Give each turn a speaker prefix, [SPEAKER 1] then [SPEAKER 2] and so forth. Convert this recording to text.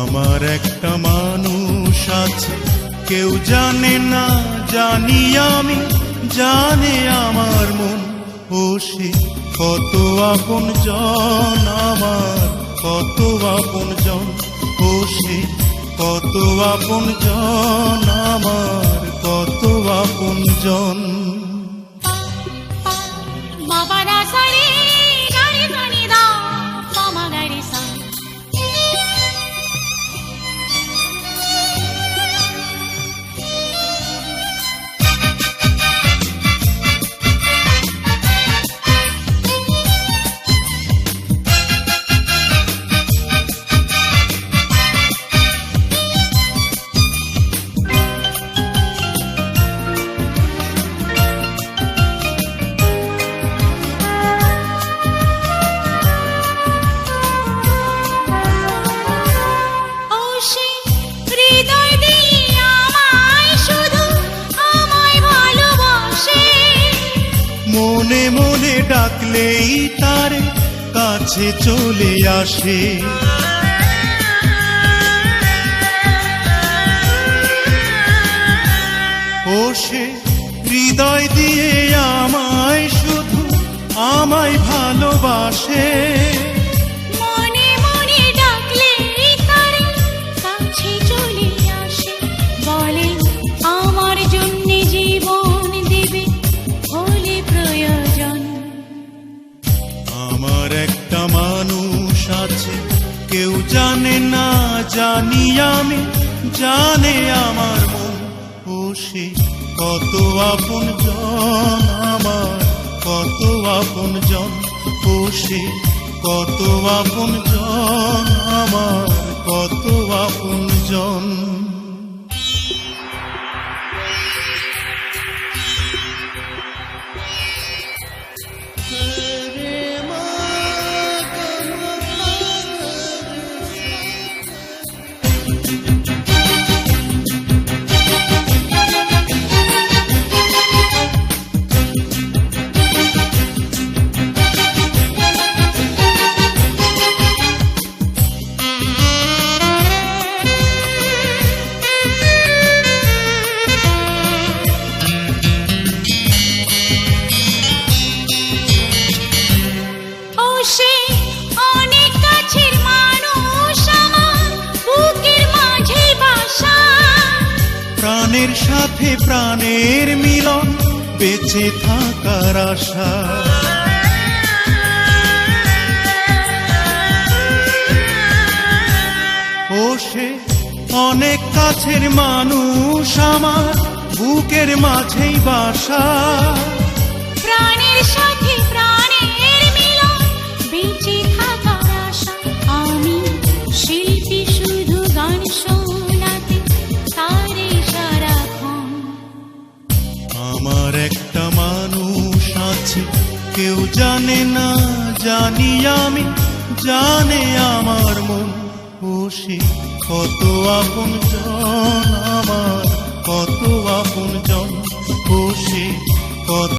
[SPEAKER 1] আমার
[SPEAKER 2] একটা মানুষ আছে, কেউ জানে না, জানি আমি, জানে আমার মন। ও সে কত আপন জন, আমার কত আপন জন। ও সে কত আপন জন, আমার কত আপন জন।
[SPEAKER 1] বাবা না
[SPEAKER 2] মনে মনে ডাকলেই তার কাছে চলে আসে। ও সে হৃদয় দিয়ে আমায় শুধু আমায় ভালোবাসে। কেউ জানে না, জানি আমি, জানে আমার মন। ও সে কত আপন জন আমার, কত আপন জন। ও সে কত আপন জন আমার, কত আপন জন। সাথে প্রাণের মিলন বেঁচে থাকার আশা। ও সে অনেক কাছের মানুষ আমার বুকের মাঝেই বাসা।
[SPEAKER 1] প্রাণের সাথে
[SPEAKER 2] কেউ জানে না, জানি আমি, জানে আমার মন। খুশি কত আপন জন আমার, কত আপন জন। খুশি কত